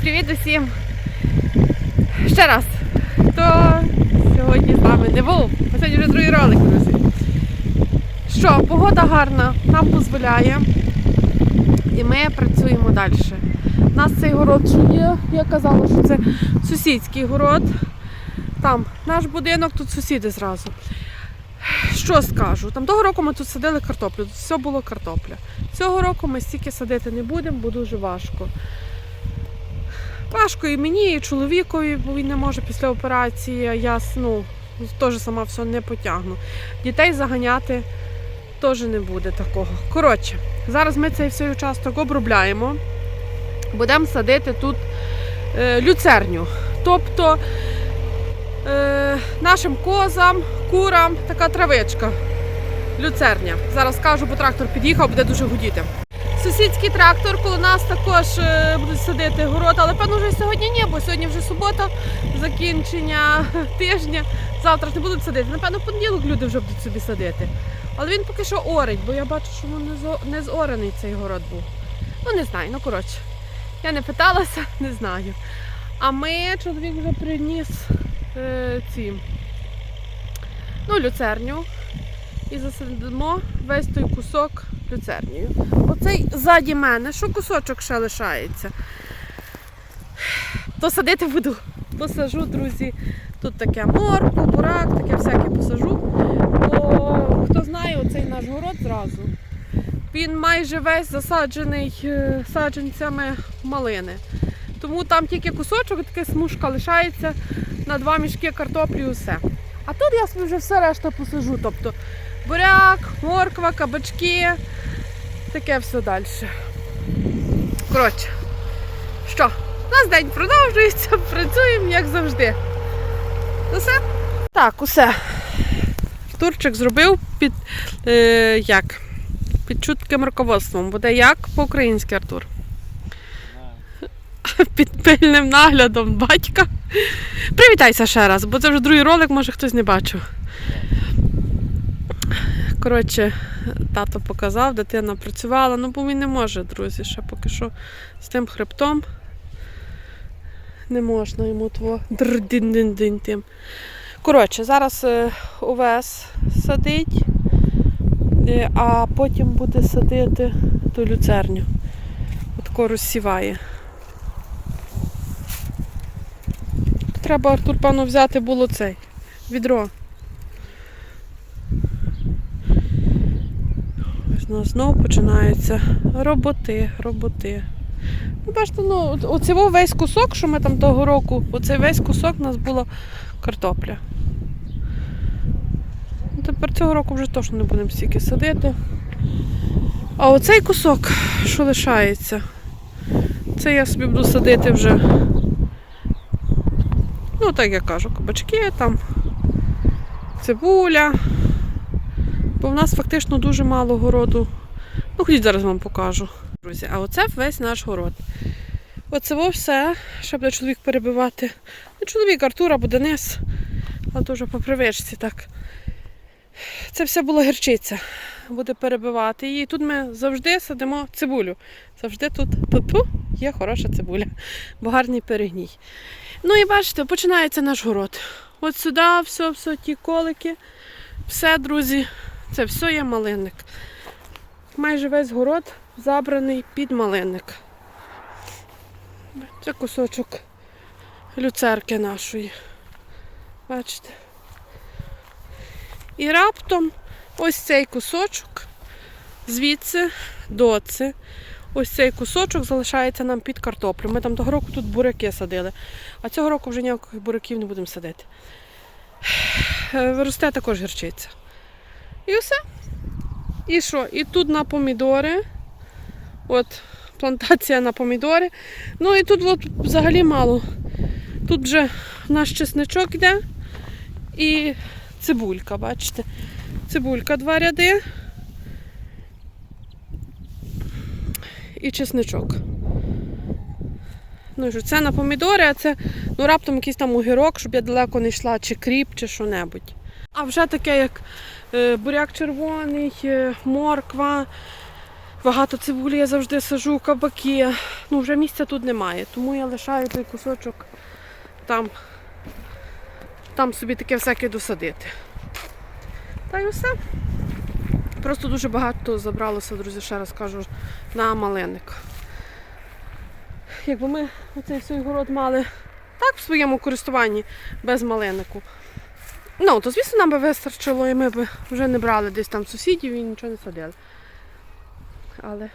Привіт усім! Ще раз. Хто сьогодні з нами не був? Бо Сьогодні вже другий ролик, друзі. Що, погода гарна, нам дозволяє. І ми працюємо далі. У нас цей город, що є, я казала, що це сусідський город. Там наш будинок, тут сусіди зразу. Що скажу? Там того року ми тут садили картоплю, тут все було картопля. Цього року ми стільки садити не будемо, бо дуже важко. Важко і мені, і чоловікові, бо він не може після операції. Я ну, теж сама все не потягну. Дітей заганяти теж не буде такого. Коротше, зараз ми цей всей участок обробляємо. Будемо садити тут е, люцерню. Тобто е, нашим козам, курам така травичка. Люцерня. Зараз скажу, бо трактор під'їхав, буде дуже гудіти. Сусідський трактор коло нас також е, будуть садити город, але певно вже сьогодні ні, бо сьогодні вже субота, закінчення тижня. Завтра ж не будуть садити. Напевно, в понеділок люди вже будуть собі садити. Але він поки що орить, бо я бачу, що він не зорений цей город був. Ну не знаю, ну коротше. Я не питалася, не знаю. А ми, чоловік вже приніс е, ці ну, люцерню і засадимо весь той кусок люцернію. Оцей ззаді мене, що кусочок ще лишається. То садити буду. Посажу, друзі. Тут таке морку, бурак, таке всяке посажу. Бо хто знає, оцей наш город зразу. Він майже весь засаджений е, саджанцями малини. Тому там тільки кусочок, така смужка лишається на два мішки картоплі і усе. А тут я собі вже все решта посажу. Тобто буряк, морква, кабачки, таке все далі. Коротше, що, у нас день продовжується, працюємо як завжди. Усе? Так, усе. Турчик зробив під е, як? Під чутким руководством. Буде як по-українськи, Артур. Під пильним наглядом батька. Привітайся ще раз, бо це вже другий ролик, може хтось не бачив. Коротше, тато показав, дитина працювала, ну бо він не може, друзі, ще поки що з тим хребтом. Не можна йому др-дин-дин-дин тим. Коротше, зараз е, овес садить, е, а потім буде садити ту люцерню. Отко розсіває. Треба, Артур, певно, взяти було цей відро. Ось у нас знову починаються роботи, роботи. Ну, бачите, ну, оцей весь кусок, що ми там того року, оцей весь кусок у нас була картопля. Ну, Тепер цього року вже точно не будемо стільки садити. А оцей кусок, що лишається, це я собі буду садити вже. Ну, так я кажу, кабачки там, цибуля. Бо в нас фактично дуже мало городу. Ну, ходіть зараз вам покажу. Друзі, а оце весь наш город. Оце все, ще буде чоловік перебивати. Ну, чоловік Артур або Денис, то вже по привичці так. Це все була гірчиця. Буде перебивати її. Тут ми завжди садимо цибулю. Завжди тут, тут ту, є хороша цибуля, бо гарний перегній. Ну і бачите, починається наш город. От сюди, все, все, ті колики. Все, друзі, це все є малинник. Майже весь город забраний під малинник. Це кусочок люцерки нашої. Бачите? І раптом ось цей кусочок звідси до. Ось цей кусочок залишається нам під картоплю. Ми там того року тут буряки садили, а цього року вже ніяких буряків не будемо садити. Росте також гірчиця. І все. І що? І тут на помідори. От плантація на помідори. Ну і тут от взагалі мало. Тут вже наш чесничок йде і цибулька, бачите? Цибулька два ряди. І чесничок. Ну, що це на помідори, а це ну, раптом якийсь там огірок, щоб я далеко не йшла, чи кріп, чи що-небудь. А вже таке, як буряк червоний, е, морква, Багато цибулі я завжди сажу, кабаки. Ну, вже місця тут немає, тому я лишаю той кусочок там, там собі таке всяке досадити. Та й все. Просто дуже багато забралося, друзі, ще раз кажу, на малинник. Якби ми оцей свій город мали так в своєму користуванні без малиннику. Ну, то звісно, нам би вистачило і ми б вже не брали десь там сусідів і нічого не садили. Але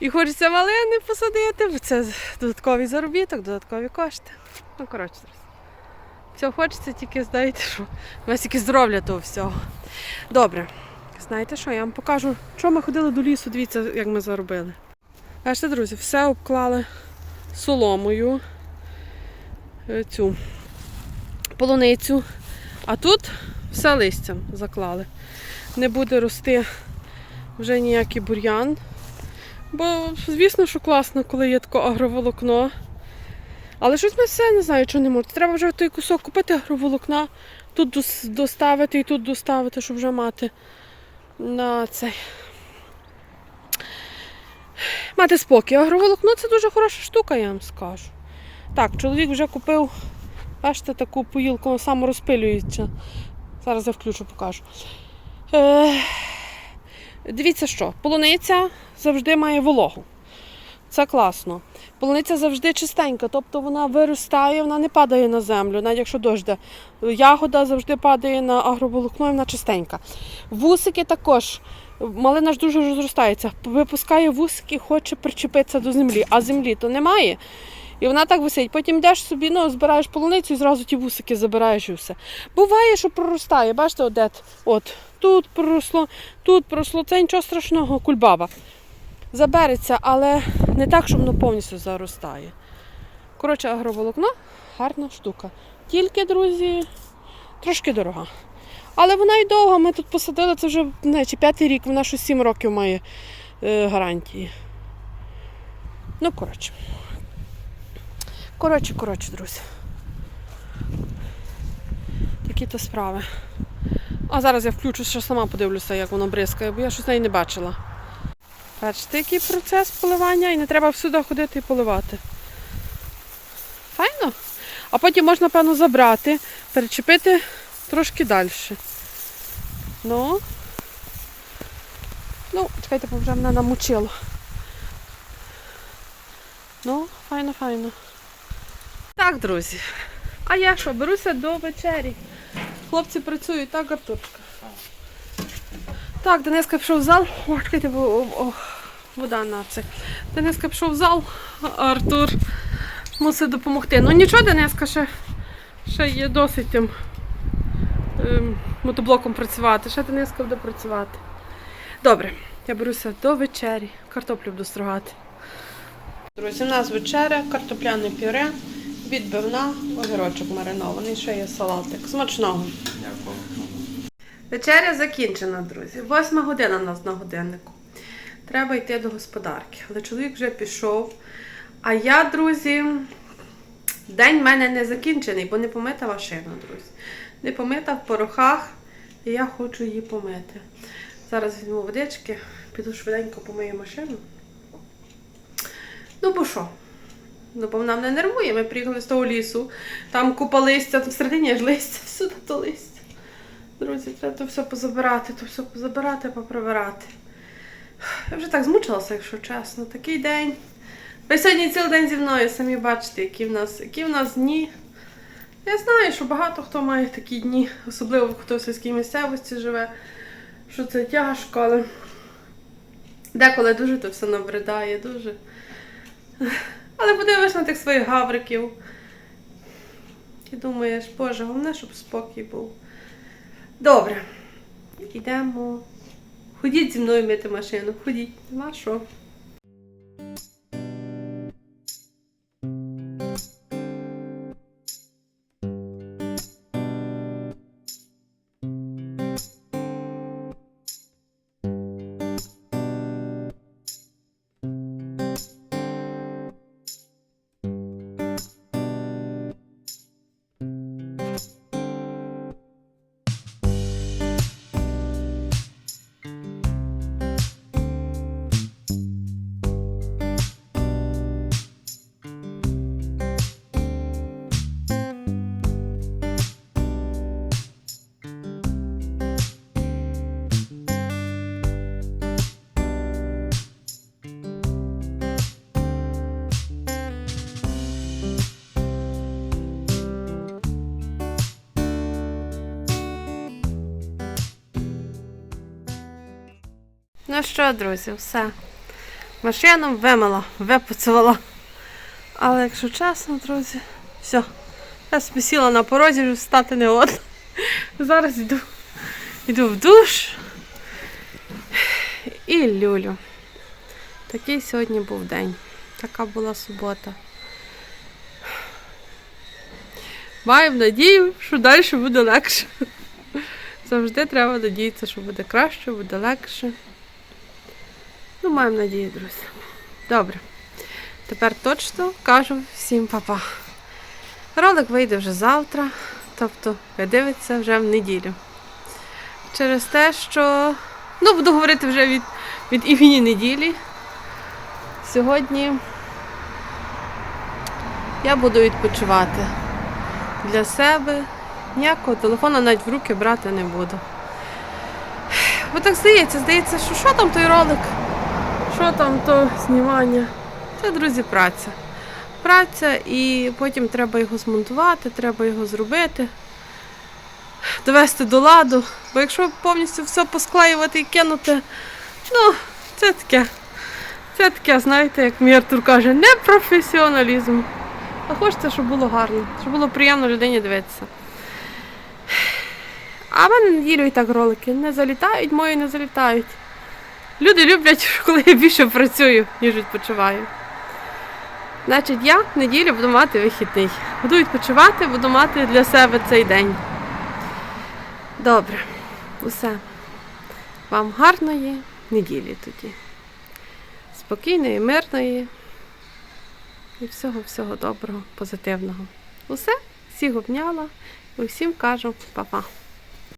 і хочеться малини посадити, бо це додатковий заробіток, додаткові кошти. Ну, коротше, друзі. Все хочеться, тільки знаєте, що весь тільки здоров'я того всього. Добре. Знаєте що, я вам покажу, що ми ходили до лісу, дивіться, як ми заробили. Бачите, друзі, все обклали соломою е, цю полуницю. А тут все листям заклали. Не буде рости вже ніякий бур'ян. Бо, звісно, що класно, коли є таке агроволокно. Але щось ми все не знаю, що не можуть. Треба вже той кусок купити агроволокна, тут доставити і тут доставити, щоб вже мати на цей. Мати спокій. Агроволокно це дуже хороша штука, я вам скажу. Так, чоловік вже купив, бачите, таку поїлку, саморозпилюється. Зараз я включу, покажу. Е, дивіться що, полуниця завжди має вологу. Це класно. Полуниця завжди чистенька, тобто вона виростає, вона не падає на землю, навіть якщо дощ йде. Ягода завжди падає на агроволокно і вона чистенька. Вусики також. Малина ж дуже розростається. Випускає вусики, хоче причепитися до землі, а землі то немає. І вона так висить. Потім йдеш собі, ну, збираєш полуницю і зразу ті вусики забираєш і все. Буває, що проростає. Бачите, от, от тут проросло, тут проросло. Це нічого страшного, кульбаба. Забереться, але не так, щоб воно повністю заростає. Коротше, агроволокно гарна штука. Тільки, друзі, трошки дорога. Але вона й довга. Ми тут посадили, це вже не, чи п'ятий рік, вона щось 7 років має е, гарантії. Ну, коротше. Коротше, коротше, друзі. Такі то справи. А зараз я включу, що сама подивлюся, як воно бризкає, бо я щось неї не бачила. Бачите, який процес поливання, і не треба всюди ходити і поливати. Файно? А потім можна, певно, забрати, перечепити трошки далі. Ну. Ну, чекайте, бо вже мене намучило. Ну, файно, файно. Так, друзі. А я що, беруся до вечері. Хлопці працюють, так, Артурчка? Так, Дениска пішов в зал. О, чекайте, о, о, вода на це. Дениска пішов в зал, Артур мусить допомогти. Ну нічого, Дениска ще, ще є досить тим ем, мотоблоком працювати. Ще Дениска буде працювати. Добре, я беруся до вечері. Картоплю буду строгати. Друзі, у нас вечеря, картопляне пюре, відбивна, огірочок маринований, ще є салатик. Смачного. Дякую. Вечеря закінчена, друзі. Восьма година у нас на годиннику. Треба йти до господарки. Але чоловік вже пішов. А я, друзі, день в мене не закінчений, бо не помита машина, друзі. Не помита в порохах, і я хочу її помити. Зараз візьму водички, піду швиденько помию машину. Ну, бо що? Ну, бо вона мене нервує. Ми приїхали з того лісу, там купа листя, там всередині аж листя, всюди то листя. Друзі, треба то все позабирати, то все позабирати, поприбирати. Я вже так змучилася, якщо чесно. Такий день. Ви сьогодні цілий день зі мною самі бачите, які в нас, які в нас дні. Я знаю, що багато хто має такі дні, особливо хто в сільській місцевості живе, що це тяжко, але деколи дуже то все набридає, дуже. Але подивишся на тих своїх гавриків. І думаєш, Боже, головне, щоб спокій був. Добре. Йдемо. Ходіть зі мною мити машину. Ходіть, нема що. Ну що, друзі, все. Машину вимила, випуцувала. Але якщо чесно, друзі, все. Я собі на порозі, вже встати не одна. Зараз йду, йду в душ і люлю. Такий сьогодні був день. Така була субота. Маємо надію, що далі буде легше. Завжди треба надіятися, що буде краще, буде легше. Ну, маємо надію, друзі. Добре. Тепер точно кажу всім па-па. Ролик вийде вже завтра, тобто ви дивитеся вже в неділю. Через те, що. Ну, буду говорити вже від, від імені неділі. Сьогодні я буду відпочивати для себе. Ніякого телефона навіть в руки брати не буду. Бо так здається, здається, що що там той ролик? Що там то знімання? Це, друзі, праця. Праця, і потім треба його змонтувати, треба його зробити, довести до ладу. Бо якщо повністю все посклеювати і кинути, ну, це таке. Це таке, знаєте, як мій Артур каже, не професіоналізм. А хочеться, щоб було гарно, щоб було приємно людині дивитися. А в мене неділю і так ролики не залітають, мої не залітають. Люди люблять, коли я більше працюю, ніж відпочиваю. Значить, я в неділю буду мати вихідний. Буду відпочивати, буду мати для себе цей день. Добре, усе. Вам гарної неділі тоді. Спокійної, мирної і всього-всього доброго, позитивного. Усе, всіх обняла і всім кажу па-па.